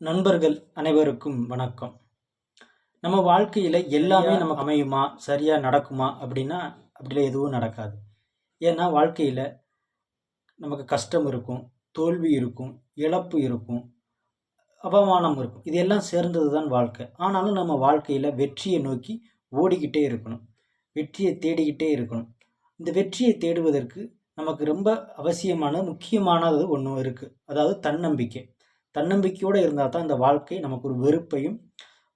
நண்பர்கள் அனைவருக்கும் வணக்கம். நம்ம வாழ்க்கையில் எல்லாமே நமக்கு அமையுமா? சரியாக நடக்குமா? அப்படின்னா அப்படிலாம் எதுவும் நடக்காது. ஏன்னா வாழ்க்கையில் நமக்கு கஷ்டம் இருக்கும் தோல்வி இருக்கும் இழப்பு இருக்கும் அவமானம் இருக்கும். இது எல்லாம் சேர்ந்தது தான் வாழ்க்கை. ஆனாலும் நம்ம வாழ்க்கையில் வெற்றியை நோக்கி ஓடிக்கிட்டே இருக்கணும். வெற்றியை தேடிக்கிட்டே இருக்கணும். இந்த வெற்றியை தேடுவதற்கு நமக்கு ரொம்ப அவசியமான முக்கியமானது ஒன்று இருக்குது அதாவது தன்னம்பிக்கை. தன்னம்பிக்கையோடு இருந்தால் தான் இந்த வாழ்க்கை நமக்கு ஒரு வெறுப்பையும்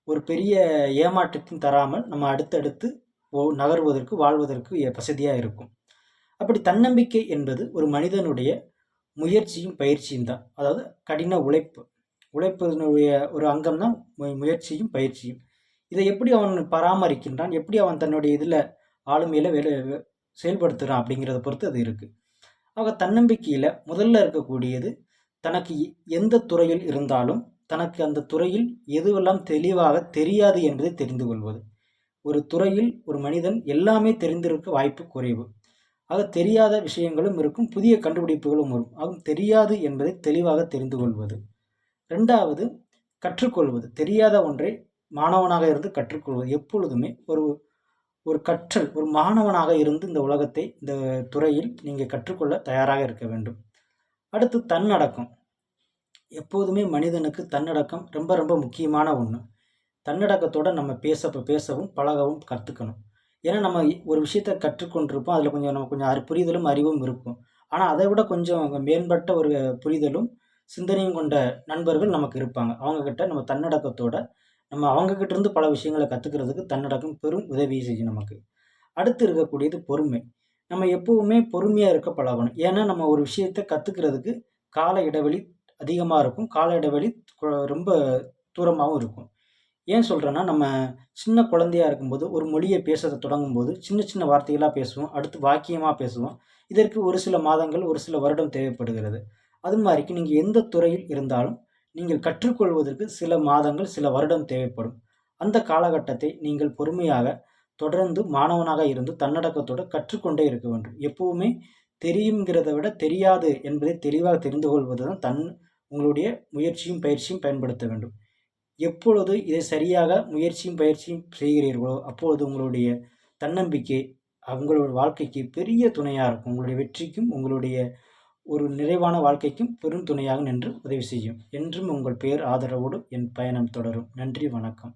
ஒரு பெரிய ஏமாற்றத்தையும் தராமல் நம்ம அடுத்தடுத்து நகர்வதற்கு வாழ்வதற்கு வசதியாக இருக்கும். அப்படி தன்னம்பிக்கை என்பது ஒரு மனிதனுடைய முயற்சியும் பயிற்சியும் தான். அதாவது கடின உழைப்பு. உழைப்பதனுடைய ஒரு அங்கம் தான் முயற்சியும் பயிற்சியும். இதை எப்படி அவன் பராமரிக்கின்றான்? எப்படி அவன் தன்னுடைய இதில் ஆளுமையில் வேலை செயல்படுத்துகிறான் அப்படிங்கிறத பொறுத்து அது இருக்குது ஆக தன்னம்பிக்கையில் முதல்ல இருக்கக்கூடியது தனக்கு எந்த துறையில் இருந்தாலும் தனக்கு அந்த துறையில் எதுவெல்லாம் தெளிவாக தெரியாது என்பதை தெரிந்து கொள்வது. ஒரு துறையில் ஒரு மனிதன் எல்லாமே தெரிந்திருக்க வாய்ப்பு குறைவு. ஆக தெரியாத விஷயங்களும் இருக்கும் புதிய கண்டுபிடிப்புகளும் வரும். ஆகும் தெரியாது என்பதை தெளிவாக தெரிந்து கொள்வது. ரெண்டாவது கற்றுக்கொள்வது. தெரியாத ஒன்றை மாணவனாக இருந்து கற்றுக்கொள்வது. எப்பொழுதுமே ஒரு ஒரு கற்றல் ஒரு மாணவனாக இருந்து இந்த உலகத்தை இந்த துறையில் நீங்கள் கற்றுக்கொள்ள தயாராக இருக்க வேண்டும். அடுத்து தன்னடக்கம். எப்போதுமே மனிதனுக்கு தன்னடக்கம் ரொம்ப ரொம்ப முக்கியமான ஒன்று தன்னடக்கத்தோடு நம்ம பேச பேசவும் பழகவும் கற்றுக்கணும் ஏன்னா நம்ம ஒரு விஷயத்த கற்றுக்கொண்டிருப்போம். அதில் கொஞ்சம் நம்ம கொஞ்சம் அறி புரிதலும் அறிவும் இருக்கும். ஆனால் அதை விட கொஞ்சம் மேம்பட்ட ஒரு புரிதலும் சிந்தனையும் கொண்ட நண்பர்கள் நமக்கு இருப்பாங்க. அவங்கக்கிட்ட நம்ம தன்னடக்கத்தோட நம்ம அவங்கக்கிட்ட இருந்து பல விஷயங்களை கற்றுக்கிறதுக்கு தன்னடக்கம் பெரும் உதவி செய்யும் நமக்கு. அடுத்து இருக்கக்கூடியது பொறுமை. நம்ம எப்போவுமே பொறுமையாக இருக்க பழகணும். ஏன்னா நம்ம ஒரு விஷயத்தை கற்றுக்கிறதுக்கு கால இடைவெளி அதிகமாக இருக்கும். கால இடைவெளி ரொம்ப தூரமாகவும் இருக்கும். ஏன் சொல்கிறேன்னா நம்ம சின்ன குழந்தையா இருக்கும்போது ஒரு மொழியை பேச தொடங்கும்போது சின்ன சின்ன வார்த்தைகளாக பேசுவோம். அடுத்து வாக்கியமாக பேசுவோம். இதற்கு ஒரு சில மாதங்கள் ஒரு சில வருடம் தேவைப்படுகிறது. அது மாதிரிக்கு நீங்கள் எந்த துறையில் இருந்தாலும் நீங்கள் கற்றுக்கொள்வதற்கு சில மாதங்கள் சில வருடம் தேவைப்படும். அந்த காலகட்டத்தை நீங்கள் பொறுமையாக தொடர்ந்து மாணவனாக இருந்து தன்னடக்கத்தோடு கற்றுக்கொண்டே இருக்க வேண்டும். எப்பவுமே தெரியுங்கிறத விட தெரியாது என்பதை தெளிவாக தெரிந்து கொள்வது தான் தன் உங்களுடைய முயற்சியும் பயிற்சியும் பயன்படுத்த வேண்டும். எப்பொழுது இதை சரியாக முயற்சியும் பயிற்சியும் செய்கிறீர்களோ அப்பொழுது உங்களுடைய தன்னம்பிக்கை உங்களுடைய வாழ்க்கைக்கு பெரிய துணையாக இருக்கும். உங்களுடைய வெற்றிக்கும் உங்களுடைய ஒரு நிறைவான வாழ்க்கைக்கும் பெரும் துணையாக நின்று உதவி செய்யும். என்றும் உங்கள் பெயர் ஆதரவோடு என் பயணம் தொடரும். நன்றி வணக்கம்.